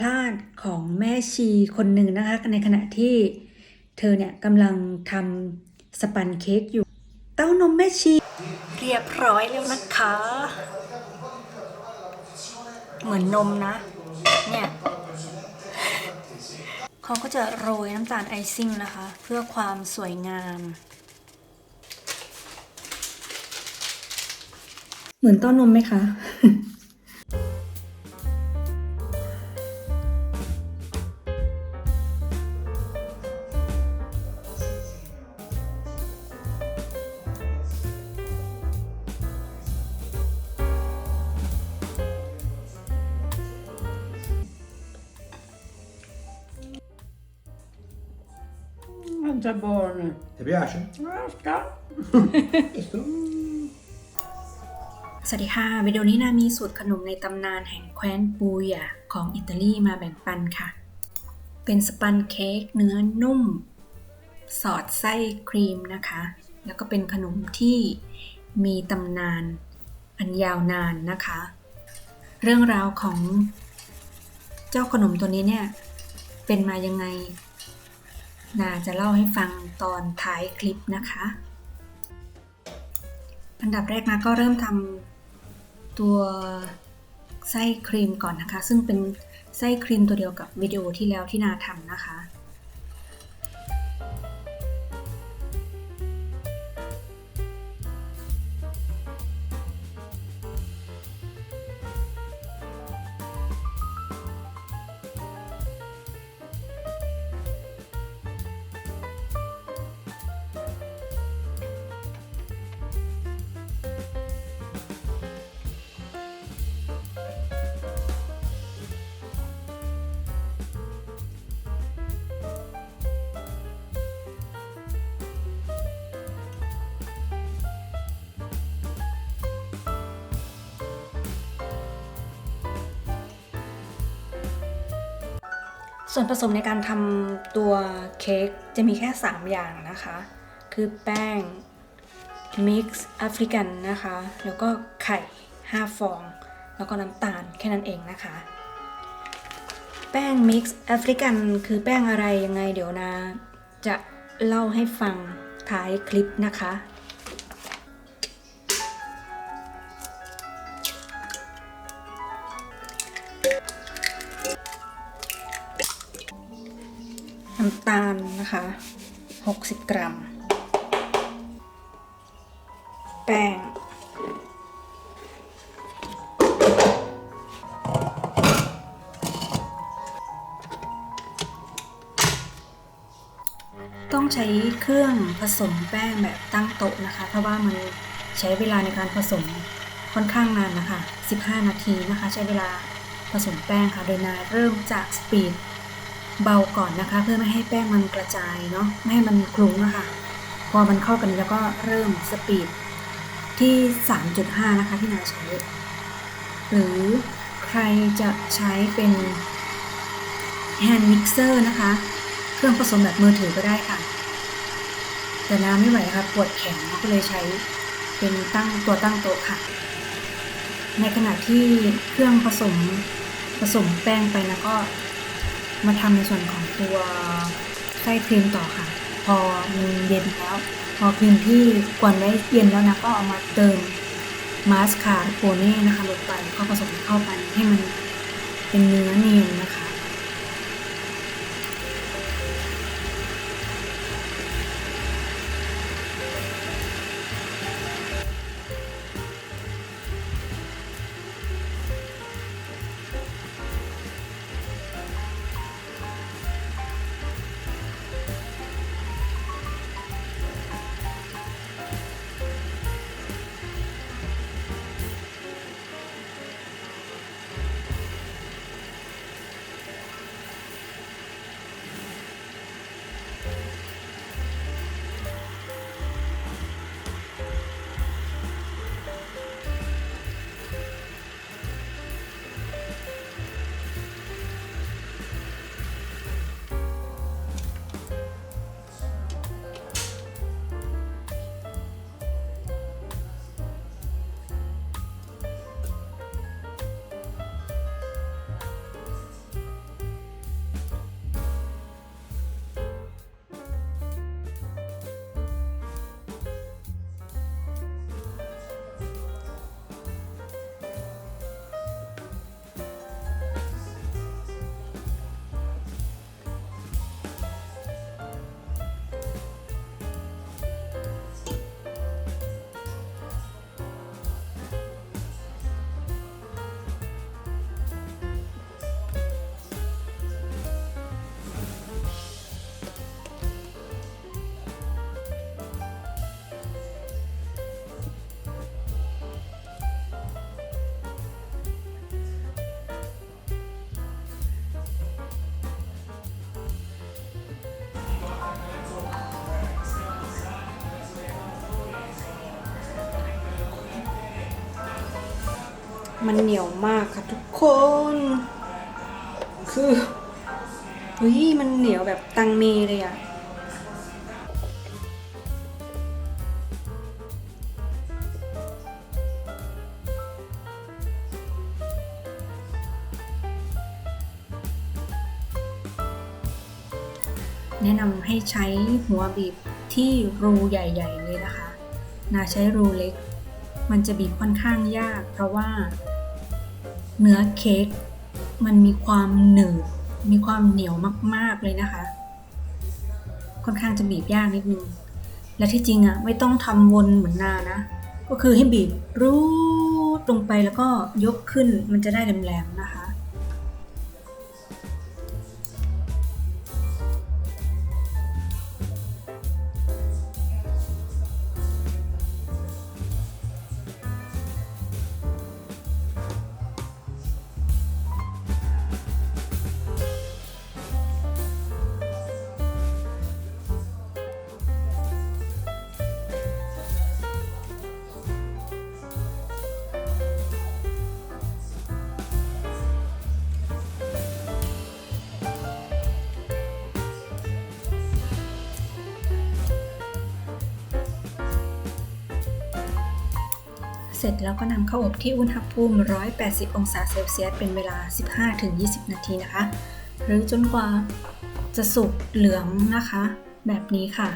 พลาดของแม่ชีคนหนึ่งนะคะ ในขณะที่เธอเนี่ยกำลังทำสปันเค้กอยู่ เต้านมแม่ชี เรียบร้อยแล้วนะคะ เหมือนนมนะ เนี่ยเขาก็จะโรยน้ำตาลไอซิ่งนะคะ เพื่อความสวยงาม เหมือนเต้านมไหมคะ buono. Ti piace? Guarda. Questo? สวัสดีค่ะ วิดีโอนี้นะมีสูตรขนมในตำนานแห่งแคว้นปูยาของอิตาลีมาแบ่งปันค่ะ เป็นสปันเค้กเนื้อนุ่ม สอดไส้ครีมนะคะ แล้วก็เป็นขนมที่มีตำนานอันยาวนานนะคะ เรื่องราวของเจ้าขนมตัวนี้เนี่ย เป็นมายังไง นาจะเล่าให้ฟังตอนท้ายคลิปนะคะ อันดับแรกนะก็เริ่มทำตัวไส้ครีมก่อนนะคะ ซึ่งเป็นไส้ครีมตัวเดียวกับวิดีโอที่แล้วที่นาทำนะคะ ส่วนผสมในการทำตัวเค้กจะมีแค่ 3 อย่างนะคะ คือแป้งมิกซ์แอฟริกันนะคะ แล้วก็ไข่ 5 ฟอง แล้วก็น้ำตาลแค่นั้นเองนะคะ แป้งมิกซ์แอฟริกันคือแป้งอะไรยังไงเดี๋ยวนะ จะเล่าให้ฟังท้ายคลิปนะคะำตาลนะคะ 60 กรัม แป้ง ต้องใช้เครื่องผสมแป้งแบบตั้งโต๊ะนะคะ เพราะว่ามันใช้เวลาในการผสมค่อนข้างนานนะคะ 15 นาทีนะคะ ใช้เวลาผสมแป้งค่ะ โดยนายเริ่มจากสปีด เบาก่อนนะคะ เพื่อไม่ให้แป้งมันกระจายเนาะไม่ให้มันคลุ้งนะคะพอมันเข้ากันแล้วก็เริ่มสปีดที่ 3.5 นะคะที่นาใช้ หรือใครจะใช้เป็นแฮนด์มิกเซอร์นะคะ เครื่องผสมแบบมือถือก็ได้ค่ะ แต่นาไม่ไหวค่ะปวดแขนก็เลยใช้เป็นตั้งตัวตั้งโต๊ะค่ะ ในขณะที่เครื่องผสมผสมแป้งไปนะก็ มาทำในส่วนของตัวไส้ครีมต่อค่ะ พอมันเย็นแล้ว พอครีมที่กวนไว้เย็นแล้วนะก็เอามาเติมมาสคาโปเน่นะคะลงไปก็ผสมเข้าไปให้มันเป็นเนื้อเนียนนะคะ มันเหนียวมากค่ะทุกคน คือเฮ้ยมันเหนียวแบบตังเมเลยอะแนะนำให้ใช้หัวบีบที่รูใหญ่ ๆ เลยนะคะ นาใช้รูเล็ก มันจะบีบค่อนข้างยาก เพราะว่า เนื้อเค้กมันมีความหนืดมีความเหนียวมาก ๆ เลยนะคะ ค่อนข้างจะบีบยากนิดนึง และที่จริงอะไม่ต้องทำวนเหมือนนานะ ก็คือให้บีบรูดลงไปแล้วก็ยกขึ้นมันจะได้แหลมๆ เสร็จแล้วก็นำเข้าอบที่อุณหภูมิ 180 องศาเซลเซียส เป็นเวลา 15-20 นาทีนะคะ หรือจนกว่าจะสุกเหลืองนะคะ แบบนี้ค่ะ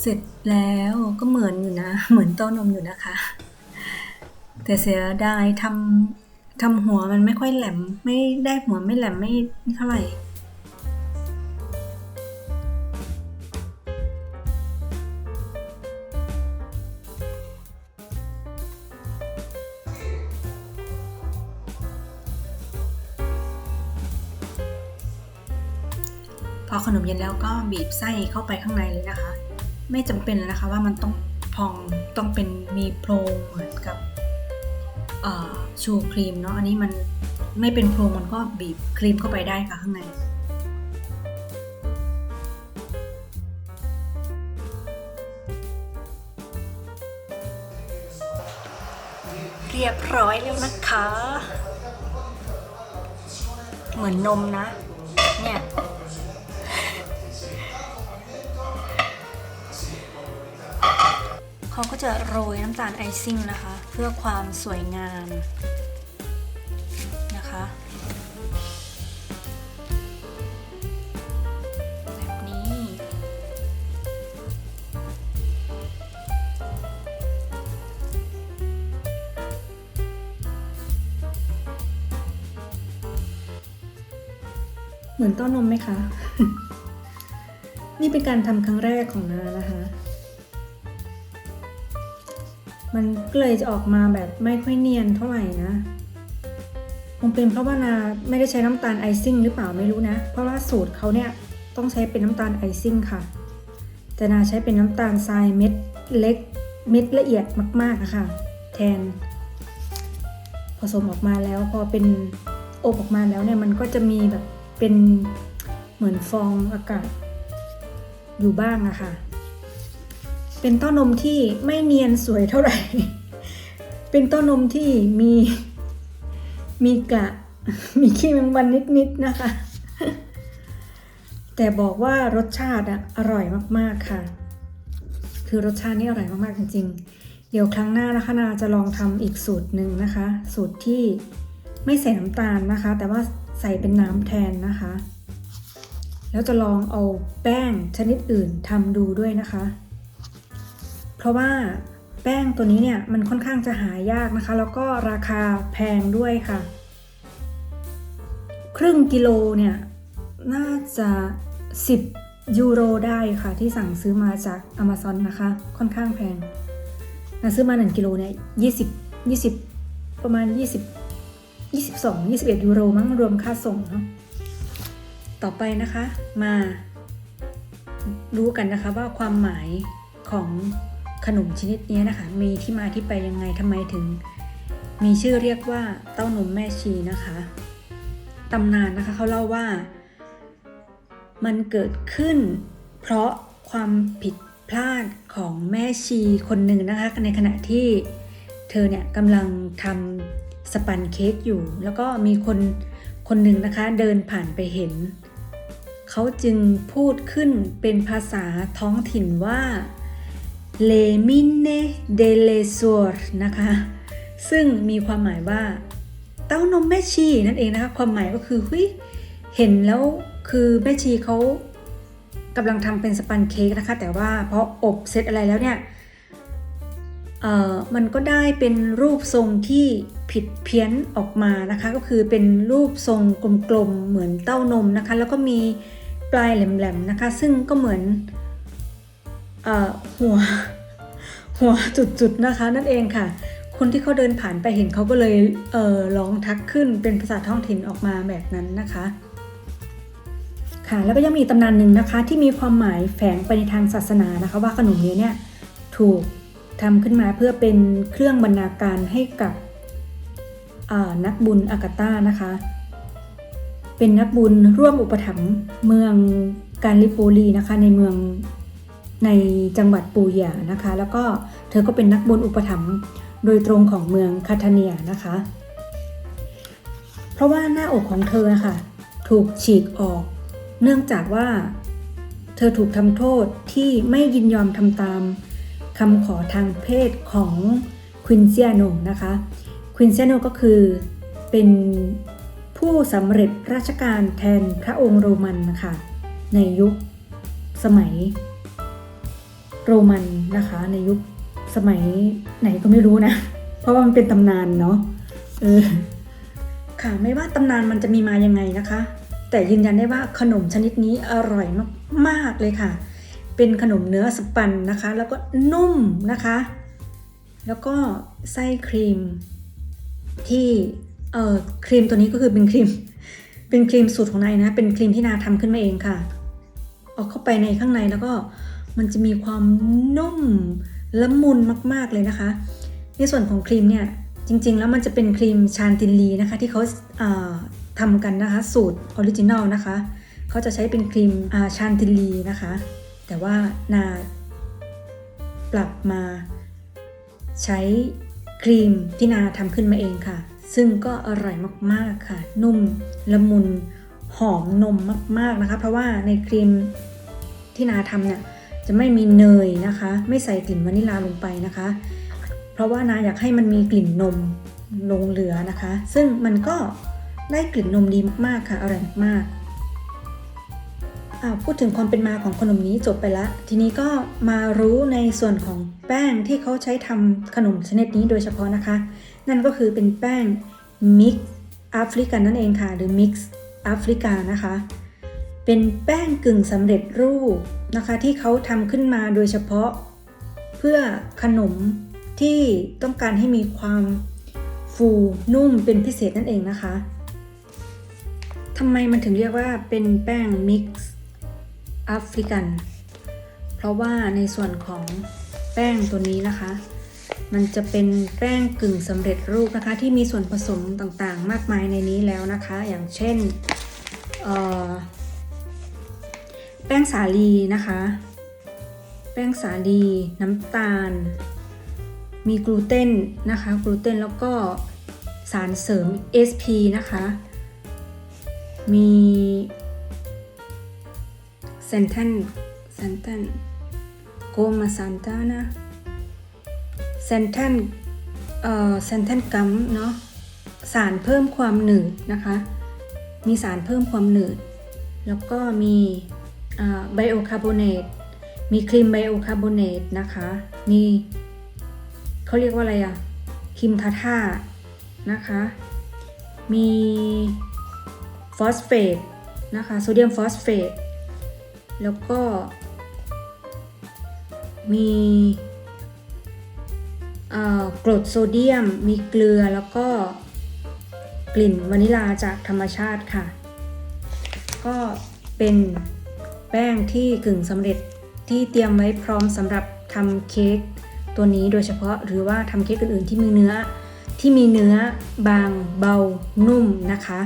เสร็จแล้วก็เหมือนอยู่นะ เหมือนเต้านมอยู่นะคะ แต่เสียดายทำทำหัวมันไม่ค่อยแหลม ไม่ได้หัวไม่แหลมไม่เท่าไหร่ อขนมเย็นแล้วก็บีบไส้เข้าไปข้างในเลยนะคะ ไม่จำเป็นเลยนะคะว่ามันต้องพองต้องเป็นมีโพรงเหมือนกับชูครีมเนาะอันนี้มันไม่เป็นโพรงมันก็บีบครีมเข้าไปได้ค่ะข้างในเรียบร้อยแล้วนะคะ เหมือนนมนะ เนี่ย เขาก็จะโรยน้ำตาลไอซิ่งนะคะ เพื่อความสวยงามนะคะแบบนี้เหมือนต้านมไหมคะ นี่เป็นการทำครั้งแรกของนานะคะ มันก็เลยจะออกมาแบบไม่ค่อยเนียนเท่าไหร่นะคงเป็นเพราะว่านาไม่ได้ใช้น้ำตาลไอซิ่งหรือเปล่าไม่รู้นะ เพราะว่าสูตรเขาเนี่ยต้องใช้เป็นน้ำตาลไอซิ่งค่ะ แต่นาใช้เป็นน้ำตาลทรายเม็ดเล็กเม็ดละเอียดมากๆอะค่ะ แทน ผสมออกมาแล้วพอเป็นอบออกมาแล้วเนี่ยมันก็จะมีแบบเป็นเหมือนฟองอากาศอยู่บ้างอะค่ะ เป็นเต้านมที่ไม่เนียนสวยเท่าไหร่ เป็นเต้านมที่มีมีกระมีขี้แมงวันนิดๆนะคะ แต่บอกว่ารสชาติอะอร่อยมากๆค่ะ คือรสชาตินี่อร่อยมากๆจริง ๆ เดี๋ยวครั้งหน้านะคะนาจะลองทำอีกสูตรหนึ่งนะคะ สูตรที่ไม่ใส่น้ำตาลนะคะ แต่ว่าใส่เป็นน้ำแทนนะคะ แล้วจะลองเอาแป้งชนิดอื่นทำดูด้วยนะคะ ราะว่าแป้งตัวนี้เนี่ยมันค่อนข้างจะหายากนะคะ แล้วก็ราคาแพงด้วยค่ะ ครึ่งกิโลเนี่ยน่าจะ 10 ยูโรได้ค่ะ ที่สั่งซื้อมาจาก Amazon นะคะ ค่อนข้างแพงนะซื้อมา 1 กิโลเนี่ย20 20 ประมาณ 20 22 21 ยูโรมั้งรวมค่าส่งเนาะต่อไปนะคะมารู้กันนะคะว่าความหมายของ ขนมชนิดนี้นะคะ มีที่มาที่ไปยังไงทำไมถึง มีชื่อเรียกว่าเต้านมแม่ชีนะคะตำนานนะคะเขาเล่าว่า มันเกิดขึ้น เพราะความผิดพลาดของแม่ชีคนหนึ่งนะคะในขณะที่เธอเนี่ยกำลังทำสปันเค้กอยู่ แล้วก็มีคนคนหนึ่งนะคะเดินผ่านไปเห็น เขาจึงพูดขึ้นเป็นภาษาท้องถิ่นว่า le mine de lesor นะคะ ซึ่งมีความหมายว่า เต้านมแม่ชีนั่นเองนะคะ ความหมายก็คือเฮ้ยเห็นแล้วคือแม่ชีเขากำลังทำเป็นสปันเค้กนะคะ แต่ว่าพออบเสร็จอะไรแล้วเนี่ยเอ่อมันก็ได้เป็นรูปทรงที่ผิดเพี้ยนออกมานะคะ ก็คือเป็นรูปทรงกลมๆเหมือนเต้านมนะคะ แล้วก็มีปลายแหลมๆนะคะ ซึ่งก็เหมือน หัวหัวจุดๆนะคะ นั่นเองค่ะ คนที่เขาเดินผ่านไปเห็นเขาก็เลยเออร้องทักขึ้นเป็นภาษาท้องถิ่นออกมาแบบนั้นนะคะ ค่ะแล้วก็ยังมีตำนานหนึ่งนะคะ ที่มีความหมายแฝงไปในทางศาสนานะคะ ว่าขนมนี้เนี่ยถูกทำขึ้นมาเพื่อเป็นเครื่องบรรณาการให้กับนักบุญอากาต้านะคะ เป็นนักบุญร่วมอุปถัมภ์เมืองกาลิโปลีนะคะในเมือง ในจังหวัดปูหยานะคะ แล้วก็เธอก็เป็นนักบุญอุปถัมภ์โดยตรงของเมืองคาทาเนียนะคะ เพราะว่าหน้าอกของเธอนะคะถูกฉีกออก เนื่องจากว่า เธอถูกทำโทษที่ไม่ยินยอมทำตามคำขอทางเพศของควินเซียโนนะคะควินเซียโนก็คือเป็นผู้สำเร็จราชการแทนพระองค์โรมันนะคะในยุคสมัย โรมันนะคะ ในยุคสมัยไหนก็ไม่รู้นะ เพราะว่ามันเป็นตำนานเนาะเออค่ะไม่ว่าตำนานมันจะมีมายังไงนะคะ แต่ยืนยันได้ว่าขนมชนิดนี้อร่อยมากๆเลยค่ะ เป็นขนมเนื้อสปันนะคะ แล้วก็นุ่มนะคะ แล้วก็ไส้ครีม ที่เอ่อครีมตัวนี้ก็คือเป็นครีม เป็นครีมสูตรของนายนะ เป็นครีมที่นาทำขึ้นมาเองค่ะ เอาเข้าไปในข้างในแล้วก็ มันจะมีความนุ่มละมุนมากๆเลยนะคะ ในส่วนของครีมเนี่ยจริงๆ แล้วมันจะเป็นครีมชานตินลีนะคะที่เขาเอ่อทำกันนะคะ สูตรออริจินัลนะคะเขาจะใช้เป็นครีมาชานตินลีนะคะ แต่ว่านาปรับมาใช้ครีมที่นาทำขึ้นมาเองค่ะ ซึ่งก็อร่อยมากๆค่ะ นุ่มละมุนหอมนมมากๆนะคะ เพราะว่าในครีมที่นาทำเนี่ย จะไม่มีเนยนะคะ ไม่ใส่กลิ่นวานิลาลงไปนะคะ เพราะว่านาอยากให้มันมีกลิ่นนมลงเหลือนะคะ ซึ่งมันก็ได้กลิ่นนมดีมากๆค่ะอร่อยมากอ่าพูดถึงความเป็นมาของขนมนี้จบไปละ ทีนี้ก็มารู้ในส่วนของแป้งที่เขาใช้ทำขนมชนิดนี้โดยเฉพาะนะคะ นั่นก็คือเป็นแป้งมิกแอฟริกันนั่นเองค่ะ หรือมิกซ์แอฟริกานะคะ เป็นแป้งกึ่งสำเร็จรูปนะคะ ที่เขาทำขึ้นมาโดยเฉพาะ เพื่อขนมที่ต้องการให้มีความฟูนุ่มเป็นพิเศษนั่นเองนะคะทำไมมันถึงเรียกว่าเป็นแป้งมิกซ์แอฟริกัน เพราะว่าในส่วนของแป้งตัวนี้นะคะ มันจะเป็นแป้งกึ่งสำเร็จรูปนะคะ ที่มีส่วนผสมต่างๆ มากมายในนี้แล้วนะคะ อย่างเช่นเอ่อ แป้งสาลีนะคะ แป้งสาลี น้ำตาล มีกลูเตนนะคะ กลูเตนแล้วก็สารเสริม SP นะคะ มีเซนทันเซนทันโกมาซันตานะเซนทันเอ่อเซนทันกัมเนาะ สารเพิ่มความหนืดนะคะ มีสารเพิ่มความหนืด แล้วก็มี ไบโอคาร์บอเนตมีครีมไบโอคาร์บอเนตนะคะ มีเขาเรียกว่าอะไรอะครีมทาท่านะคะ มีฟอสเฟตนะคะโซเดียมฟอสเฟตแล้วก็ มีกรดโซเดียม มีเกลือแล้วก็กลิ่นวานิลาจากธรรมชาติค่ะ ก็เป็น แป้งที่กึ่งสำเร็จที่เตรียมไว้พร้อมสำหรับทำเค้กตัวนี้โดยเฉพาะหรือว่าทำเค้กอื่นๆที่มีเนื้อที่มีเนื้อบางเบานุ่มนะคะ